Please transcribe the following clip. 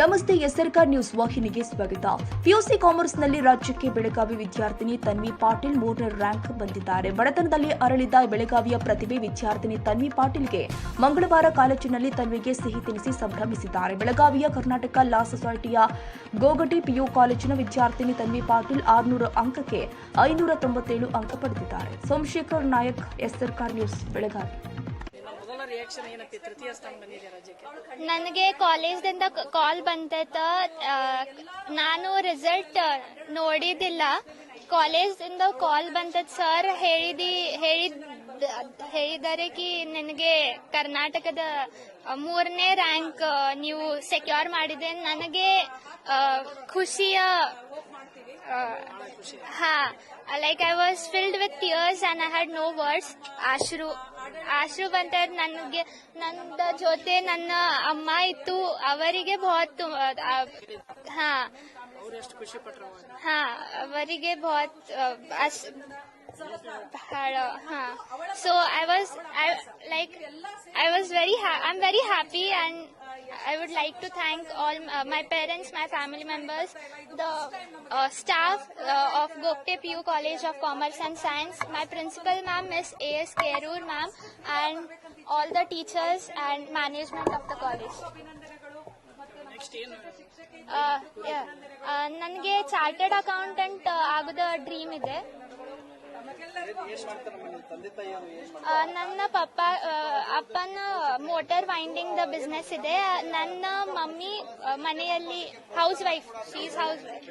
ನಮಸ್ತೆ ಎಸ್ಆರ್ಕಾರ್ ನ್ಯೂಸ್ ವಾಹಿನಿಗೆ ಸ್ವಾಗತ. ಪಿಯುಸಿ ಕಾಮರ್ಸ್ನಲ್ಲಿ ರಾಜ್ಯಕ್ಕೆ ಬೆಳಗಾವಿ ವಿದ್ಯಾರ್ಥಿನಿ ತನ್ವಿ ಪಾಟೀಲ್ ಮೂರನೇ ರ್ಯಾಂಕ್ ಬಂದಿದ್ದಾರೆ. ಬಡತನದಲ್ಲಿ ಅರಳಿದ ಬೆಳಗಾವಿಯ ಪ್ರತಿಭೆ ವಿದ್ಯಾರ್ಥಿನಿ ತನ್ವಿ ಪಾಟೀಲ್ಗೆ ಮಂಗಳವಾರ ಕಾಲೇಜಿನಲ್ಲಿ ತನ್ವಿಗೆ ಸಿಹಿ ತಿನಿಸಿ ಸಂಭ್ರಮಿಸಿದ್ದಾರೆ. ಬೆಳಗಾವಿಯ ಕರ್ನಾಟಕ ಲಾ ಸೊಸೈಟಿಯ ಗೋಗಟಿ ಪಿಯು ಕಾಲೇಜಿನ ವಿದ್ಯಾರ್ಥಿನಿ ತನ್ವಿ ಪಾಟೀಲ್ ಆರುನೂರು ಅಂಕಕ್ಕೆ ಐನೂರ ತೊಂಬತ್ತೇಳು ಅಂಕ ಪಡೆದಿದ್ದಾರೆ. ಸೋಮಶೇಖರ್ ನಾಯಕ್ ಎಸ್ಆರ್ಕಾರ್ ನ್ಯೂಸ್, ಬೆಳಗಾವಿ. ನನಗೆ ಕಾಲೇಜ್ದಿಂದ ಕಾಲ್ ಬಂದೈತ ನಾನು ರಿಸಲ್ಟ್ ನೋಡಿದಿಲ್ಲ ಕಾಲೇಜ್ದಿಂದ ಕಾಲ್ ಬಂದದ್ ಸರ್ ಹೇಳಿದಿ, ಹೇಳಿದ್ ಹೇಳಿದ್ದಾರೆ ಕಿ ನನಗೆ ಕರ್ನಾಟಕದ ಮೂರನೇ ರ್ಯಾಂಕ್ ನೀವು ಸೆಕ್ಯೂರ್ ಮಾಡಿದೆ. ನನಗೆ ಖುಷಿಯ ಹಾ like I was filled with tears and I had no words ಆಶ್ರು ಆಶ್ರು ಬಂತ ನನಗೆ ನನ್ನ ಜೊತೆ ನನ್ನ ಅಮ್ಮ ಇತ್ತು. ಅವರಿಗೆ ಬಹುತ್ ಹಾ ಅವ್ರು ಎಷ್ಟು ಖುಷಿ ಪಟ್ರು ಅವಾಗ? ಹಾ ಅವರಿಗೆ ಬಹುತ್ ಆ, ಅಸ್- ಬಹಳ ಹಾ so I was I like I was very I am very happy and I would like to thank all uh, my parents, my family members, the uh, staff uh, of Gokte PU College of Commerce and Science, my principal ma'am, Miss A.S. Kerur ma'am, and all the teachers and management of the college. ನನಗೆ chartered accountant ಆಗದ dream ಇದೆ. ಆ, ನನ್ನ ಪಪ್ಪ ಅಪ್ಪನ motor winding ದ business ಇದೆ. ನನ್ನ mummy ಮನೆಯಲ್ಲಿ housewife she's house wife